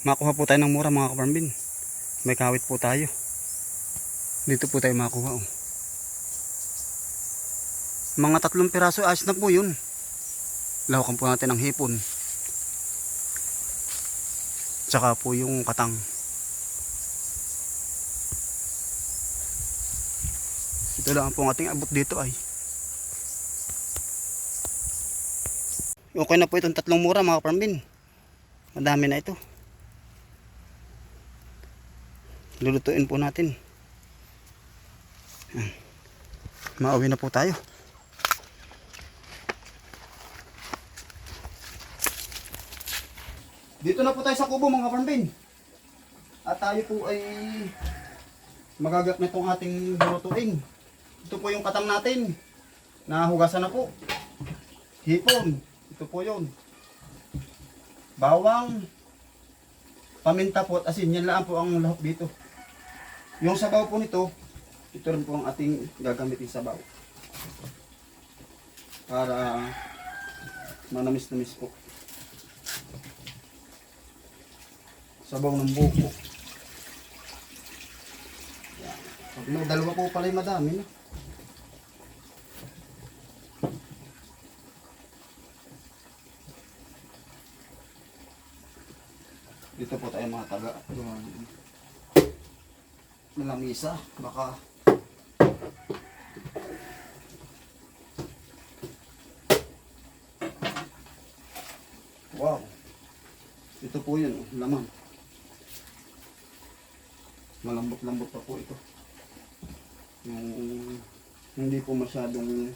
Makuha po tayo ng mura mga kaparmbin. May kawit po tayo. Dito po tayo makuha. Oh. Mga tatlong piraso, ayos na po yun. Lawakan po natin ng hipon. Tsaka po yung katang. Ito lang po ang ating abot dito ay. Okay na po itong tatlong mura mga kaparmbin. Madami na ito. lulutuin po natin. Yan. mauwi na po tayo. Dito na po tayo sa kubo mga parmbin at tayo po ay magagat na itong ating lulutuin. Ito po yung katang natin. Nahugasan na po. Hipon ito po yun bawang paminta po at asin yan lang po ang lahok dito yung sabaw po nito, ito rin po ang ating gagamitin sabaw. Para manamis-namis po. Sabaw ng buko. Pag dalawa po pala yung madami. No? Dito po tayo mga taga. Malamisa baka. Wow. Ito po yun oh, laman. Malambot lambot pa po ito. Yung hindi po masyadong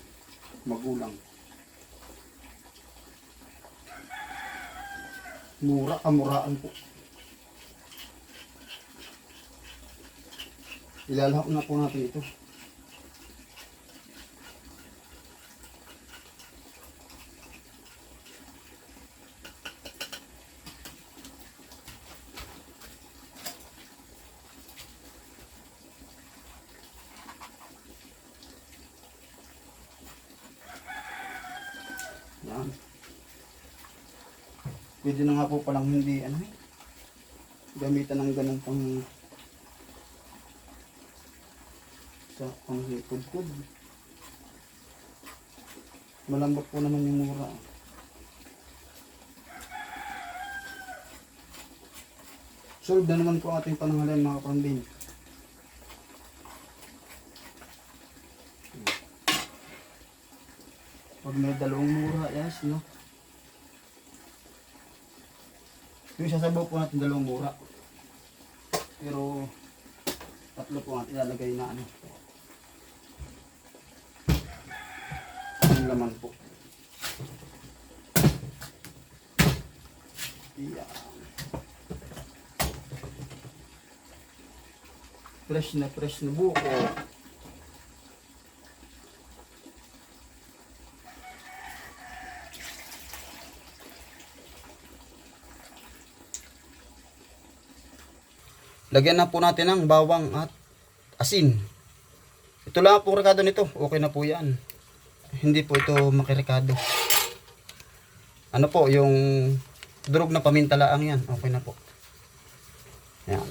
magulang. Mura kamuraan po Ilalahok na po natin ito. Yan. Pwede na nga po palang hindi ano. Gamitan ng ganun pang sa panghipod-pod. Malambot po naman yung mura. Solve na naman po ang ating panangalan mga kapambin. Pag may dalawang mura, yes, no? Yung sasabaw po natin dalawang mura. Pero tatlo po ang ilalagay na ano. Ang laman po. Yeah. Fresh na fresh na buko. Lagyan na po natin ng bawang at asin. Ito lang po rekado nito. Okay na po yan. Hindi po ito makirekado. Ano po, yung durog na paminta lang yan. Okay na po. Yan.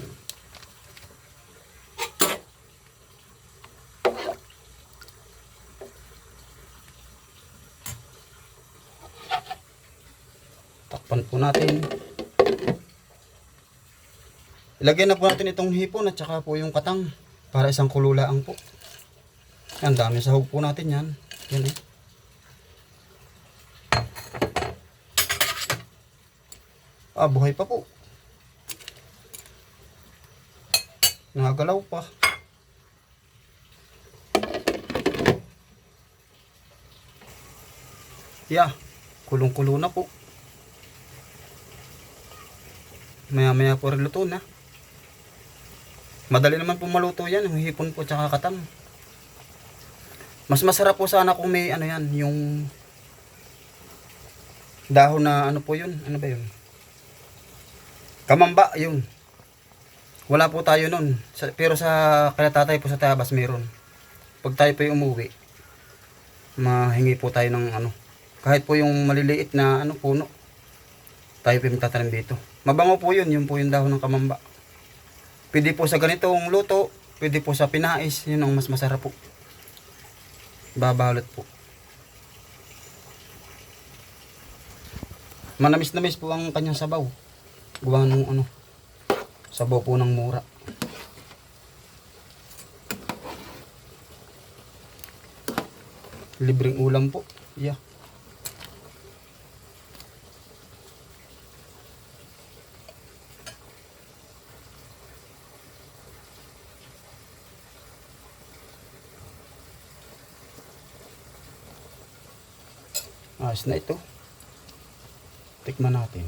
Takpan po natin. Ilagay na po natin itong hipon at saka po yung katang para isang kululaang po. Yan, dami sahog po natin yan. Yan eh. Ah, buhay pa po. Nagalaw pa. Yeah, kulong-kulo na po. Maya-maya po rin luto na. Madali naman po maluto yan, yung hipon po tsaka katang. Mas masarap po sana kung may ano yan, yung dahon na ano po yun, ano ba yun? Kamamba, yun. Wala po tayo nun. Sa, pero sa kaya po sa tabas meron. Pag tayo po yung umuwi, mahingi po tayo ng ano. Kahit po yung maliliit na ano puno. Tayo po yung tatanim dito. Mabango po yun, yun po yung dahon ng kamamba. Pwede po sa ganitong luto, pwede po sa pinais, yun ang mas masarap po. Babalot po. Manamis-namis po ang kanyang sabaw. Gawa ng ano, sabaw po ng mura. Libreng ulam po. Yeah. Ayos na ito. Tikman natin.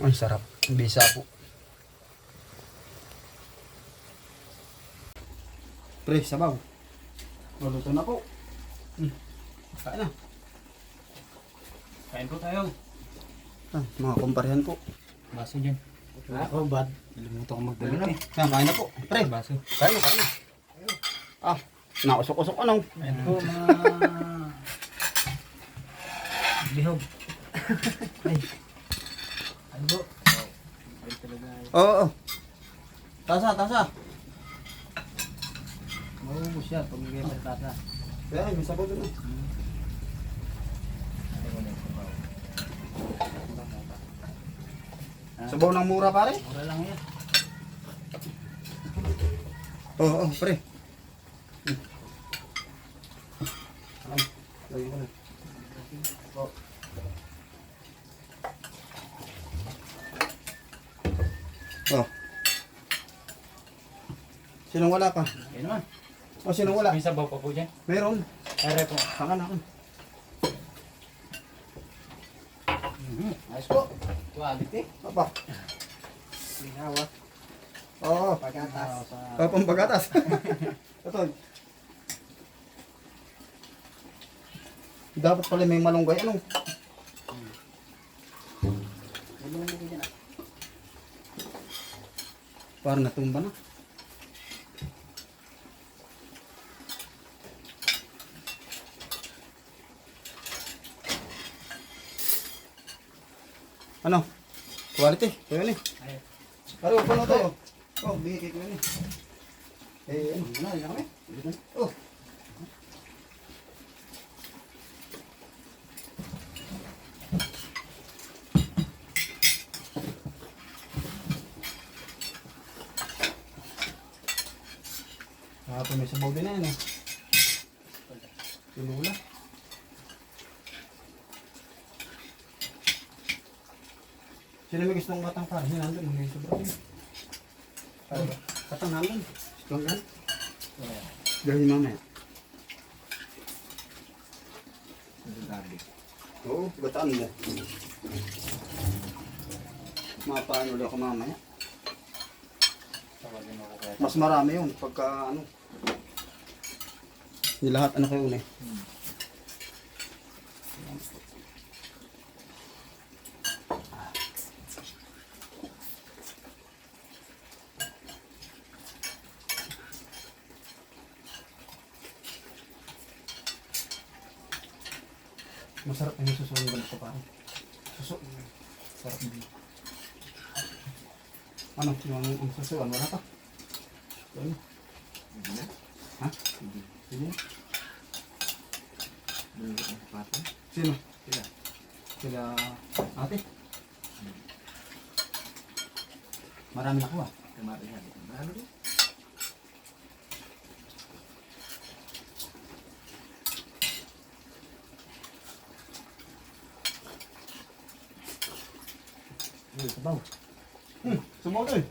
Ay, sarap. Bisa po. Pre, sabaw. Luluto na po. Hmm. Kain na. Kain po tayo. Ah, mga kumparehan po. Baso dyan. Ako, bad. Nalimutan ko magdala Ano eh. Kain na po. Pre, Baso. kain na, kain na. Ah, nausok-usok ano. Ayan po mga... Bihog. Ay. Ano po? Ay talaga. Oo, oo. Tasa, tasa. Maubos siya pag may tata. Kaya, may sabaw doon. Sabaw ng mura pare? Mura lang yan. Oo, oo, pre. Ay, lagyan ko na. Oo. Oh. Sinong wala pa? Yan naman. O, sinong wala? May sabaw pa po dyan. Meron. Ere po. Saka na ako. Mhm. Ayos po. Quality. Apa? Sinawa. Oo. Pagatas. Oh, pambagatas. Ito. Dapat pala may malunggay. Ano? Parang natumba na. Ano? Quality. Kuya ni. Ano, paano to? Oh, bigay kuya ni. Eh, ano? Ano, yan kami. Oh. Kahapon may sabaw din na yan eh. Tulula. Sino may gustong katang para? Hindi nandun. May sobrang yun. Katang nandun. Strong yan. Gawin mamaya. Oo, gataan mo. Mapaano ulit ako mamaya. Mas marami yun pagka ano. Hindi lahat ano kayo eh. Masarap yung suso ng ganito parang. Suso. Sarap din. Ano? Yung ang susuan, wala pa? Ano? Sige. Sino? Sila. Sila ate? Marami na kuha. Sabaw. Hmm, sumoto eh.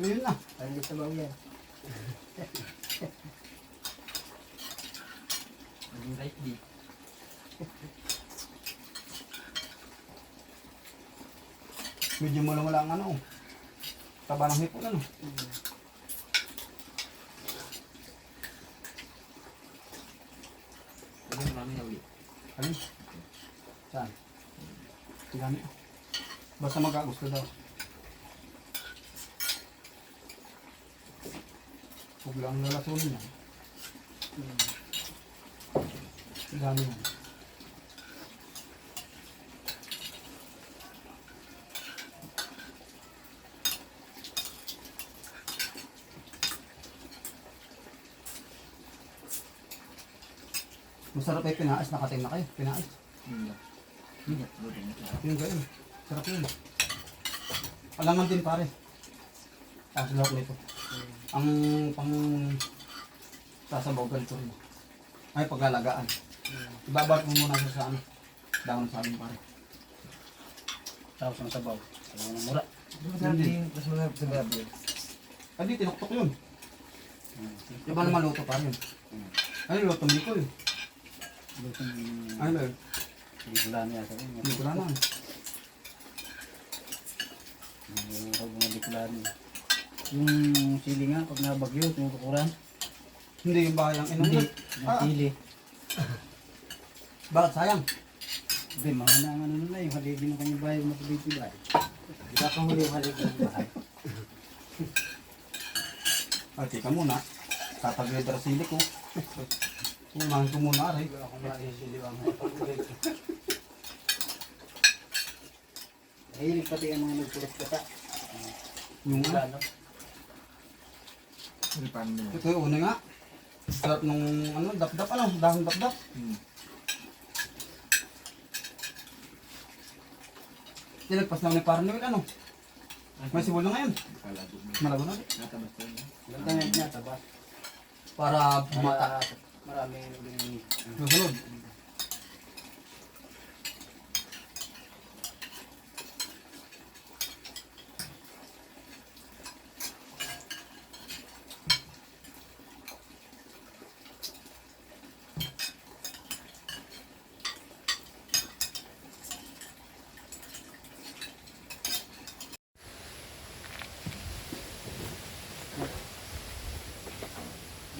Yun na. Ay, sabaw yan. Right di. Medyo mo lang wala ang ano. Taba ng hipon ano. Ano marami na ulit. Alin? Saan? Tingnan Basta magkagusto daw. Huwag lang lalasunin yan. Dami yan. Masarap ay pinaas, nakating na kayo. Pinaas. Hmm. Hmm. Siya. Yung. Sarap yun. Alangan din pare. Tapos lahat nito. Ang pang sasabaw ganito. Ay paglalagaan. Ibabat mo muna siya sa ano. Dahon sa amin pare. Tapos ang sabaw. Sabaw ng mura. Hindi. Mas mga sa baboy. Ay di, tinuktok yun. Iba naman luto pa yun. Ay, luto mo ko yun. Luto ng... Ay, Lord. Hindi ko lang yata. Hindi ko lang. Huwag mga dikulan. Yung sili nga, pag nabagyo, tinutukuran. Hindi yung bayang inong. Hindi. Ah. Yung sili. Bakit sayang? Hindi, mga na ang ano na yung haligi ng kanyang bahay, matibay-tibay. Di ba pang huli yung haligi ng bahay? Ay, tika muna. Tatagay sili ko. Unahin ko muna aray. Ako masisiliwang. Mahilig pati ang mga nagpulot kata. Yung Wala, ano. no? Hindi pa naman. Ito yung una nga. Sarap nung ano, dap-dap ano, dahon dap-dap. Hmm. Tinagpas lang ni Parnell ano. May sibol na ngayon. Malago na. rin. Natabas ko yun. Na. Para bumata. Marami din. Susunod.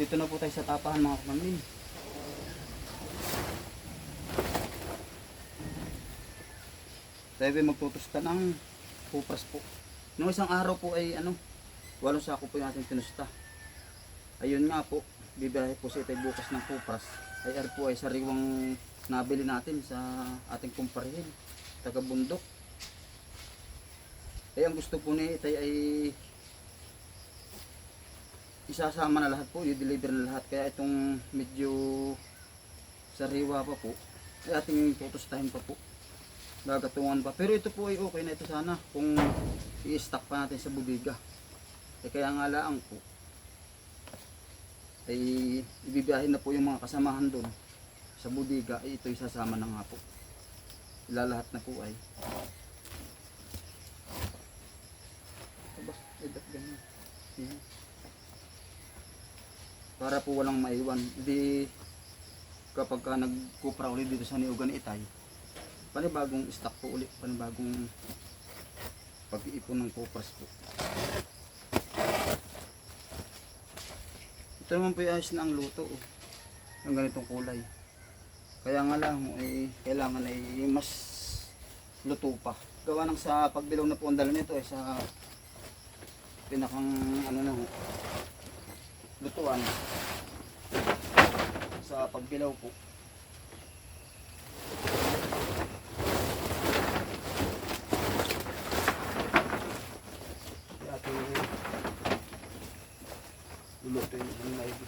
Dito na po tayo sa tapahan mga kapamilya. Tayo ay magtutusta ng kupras po. Noong isang araw po ay ano, walong sako po yung ating tinusta. Ayun nga po, bibiyahe po si Itay bukas ng kupras. Ay ar po ay sariwang nabili natin sa ating kumparihin, taga bundok. Ay ang gusto po ni Itay ay isasama na lahat po, i-deliver na lahat. Kaya itong medyo sariwa pa po, ay ating tutustahin pa po gagatungan pa. Pero ito po ay okay na ito sana kung i-stock pa natin sa bubiga. Eh kaya nga laang po ay ibibiyahin na po yung mga kasamahan doon sa budiga ay ito isasama na nga po. Ilalahat na po ay. Aba, eh, ba't ganyan? Yan. Para po walang maiwan. Hindi kapag ka nagkupra ulit dito sa Niugan Itay, panibagong stock po ulit, panibagong pag-iipon ng kupras po. Ito naman po ayos na ang luto, oh. ng ganitong kulay. Kaya nga lang, eh, kailangan ay mas luto pa. Gawa ng sa pagbilaw na po ang dala nito, eh, sa pinakang ano na, lutuan. Sa pagbilaw po. Ating luluto yung mga maigi.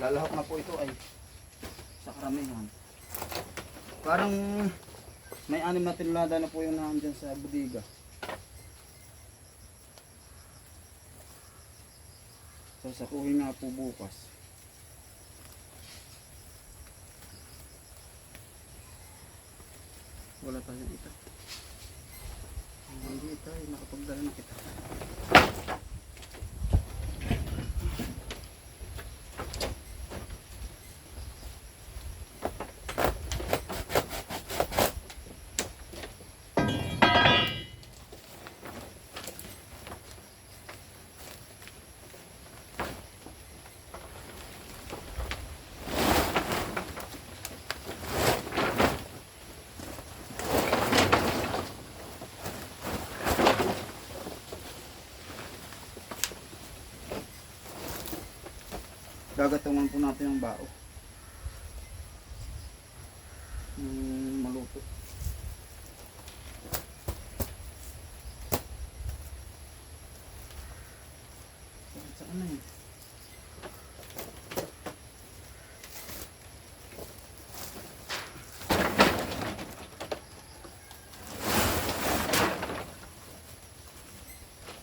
Lalahok na po ito ay sa karamihan. Parang may anim na tinlada na po yung nandyan sa budiga. Sasakuhin nga po bukas. Wala tayo dito. Hindi tayo nakapagdala na kita. Gagatungan po natin ang bao. Mm, maluto. Saan na yun?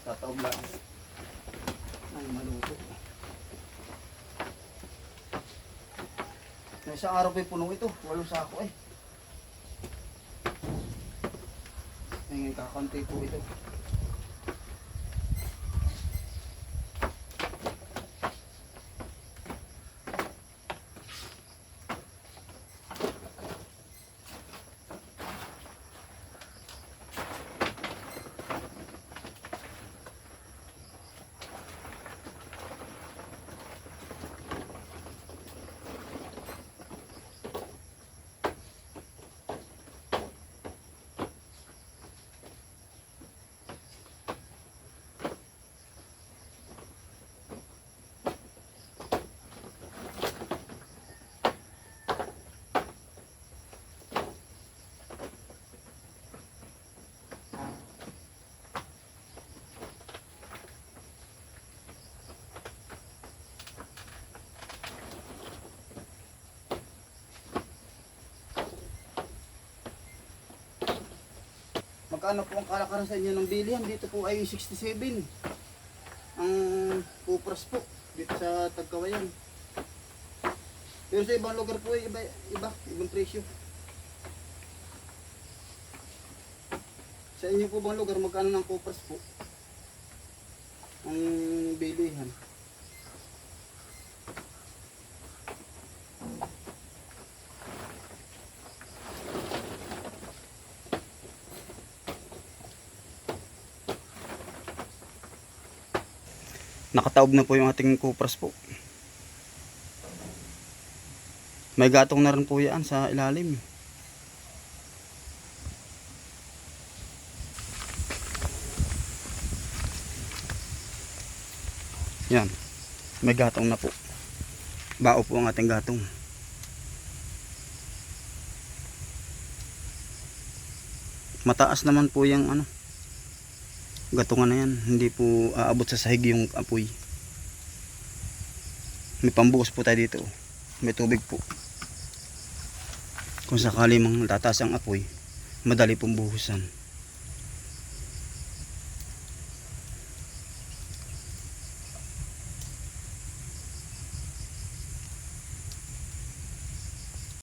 Tataob lang. Ay, maluto. May isang araw pa puno ito. Walong sako eh. Ngayon kakanti po ito. Magkano po ang kalakaran sa inyo ng bilihan? Dito po ay 67. Ang kupras po dito sa Tagkawayan. Pero sa ibang lugar po ay iba, iba, ibang presyo. Sa inyo po bang lugar magkano ng kupras po? Ang bilihan. Nakataob na po yung ating kupras po. May gatong na rin po yan sa ilalim. Yan. May gatong na po. Bao po ang ating gatong. Mataas naman po yung ano. Gatungan na yan. Hindi po aabot sa sahig yung apoy. May pambuhos po tayo dito. May tubig po. Kung sakali mang tataas ang apoy, madali pong buhusan.